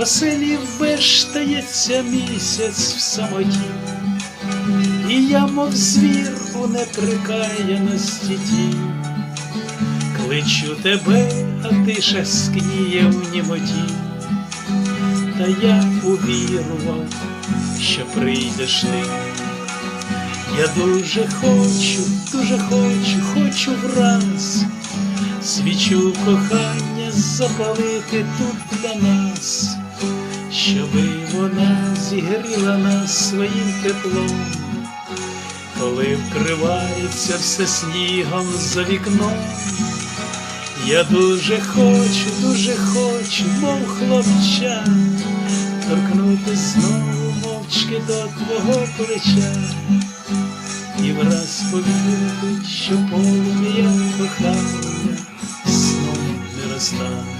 Оселі вештається місяць в самоті, і я, мов звір у неприкаяності ті. Кличу тебе, а тиша скніє в німоті, та я увірував, що прийдеш ти. Я дуже хочу, дуже хочу, хочу враз свічу кохання запалити тут для нас, щоби вона зігріла нас своїм теплом, коли вкривається все снігом за вікном. Я дуже хочу, дуже хочу, мов хлопча, торкнути знову мовчки до твого плеча і враз повірити, що полум'я кохання знов не розтане.